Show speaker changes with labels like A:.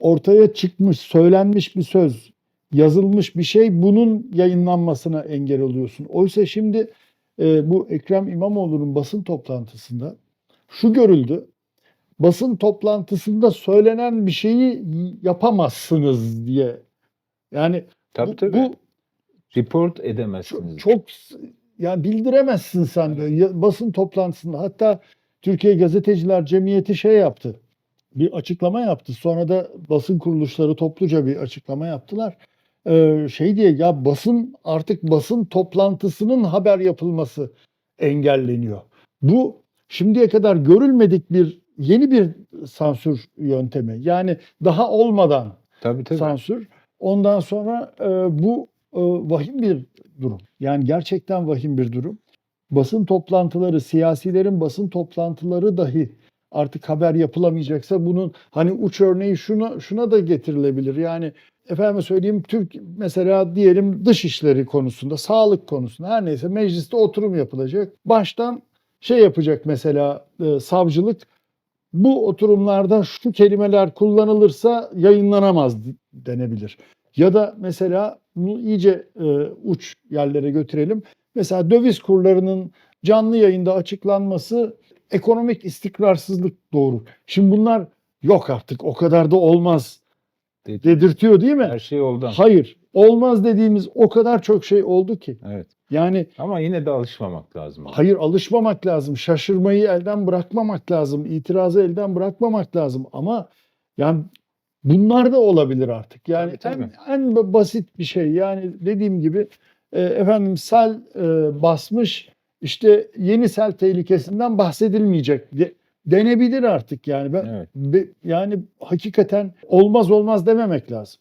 A: ortaya çıkmış, söylenmiş bir söz, yazılmış bir şey bunun yayınlanmasına engel oluyorsun. Oysa şimdi e, bu Ekrem İmamoğlu'nun basın toplantısında şu görüldü. Basın toplantısında söylenen bir şeyi yapamazsınız diye. Yani
B: Tabii
A: bu,
B: tabii.
A: bu
B: Report
A: çok,
B: edemezsiniz.
A: çok yani bildiremezsin sen de basın toplantısında. Hatta Türkiye Gazeteciler Cemiyeti şey yaptı. Bir açıklama yaptı. Sonra da basın kuruluşları topluca bir açıklama yaptılar. Ee, şey diye ya basın artık basın toplantısının haber yapılması engelleniyor. Bu şimdiye kadar görülmedik bir yeni bir sansür yöntemi. Yani daha olmadan
B: Tabii tabii.
A: sansür. Ondan sonra e, bu e, vahim bir durum. Yani gerçekten vahim bir durum. Basın toplantıları, siyasilerin basın toplantıları dahi artık haber yapılamayacaksa bunun hani uç örneği şuna şuna da getirilebilir. Yani efendim söyleyeyim Türk mesela diyelim dışişleri konusunda, sağlık konusunda her neyse mecliste oturum yapılacak. Baştan şey yapacak mesela e, savcılık bu oturumlarda şu kelimeler kullanılırsa yayınlanamaz denebilir. Ya da mesela bunu iyice e, uç yerlere götürelim. Mesela döviz kurlarının canlı yayında açıklanması ekonomik istikrarsızlık doğurur. Şimdi bunlar yok artık o kadar da olmaz
B: Dedi.
A: dedirtiyor değil mi?
B: Her şey oldu.
A: Hayır. Olmaz dediğimiz o kadar çok şey oldu ki.
B: Evet.
A: Yani
B: Ama yine de alışmamak lazım.
A: Hayır alışmamak lazım. Şaşırmayı elden bırakmamak lazım. İtirazı elden bırakmamak lazım. Ama yani bunlar da olabilir artık. Yani
B: tabii.
A: En, en basit bir şey. Yani dediğim gibi e, efendim sel e, basmış işte yeni sel tehlikesinden bahsedilmeyecek de- denebilir artık yani. Ben
B: Evet.
A: be- yani hakikaten olmaz olmaz dememek lazım.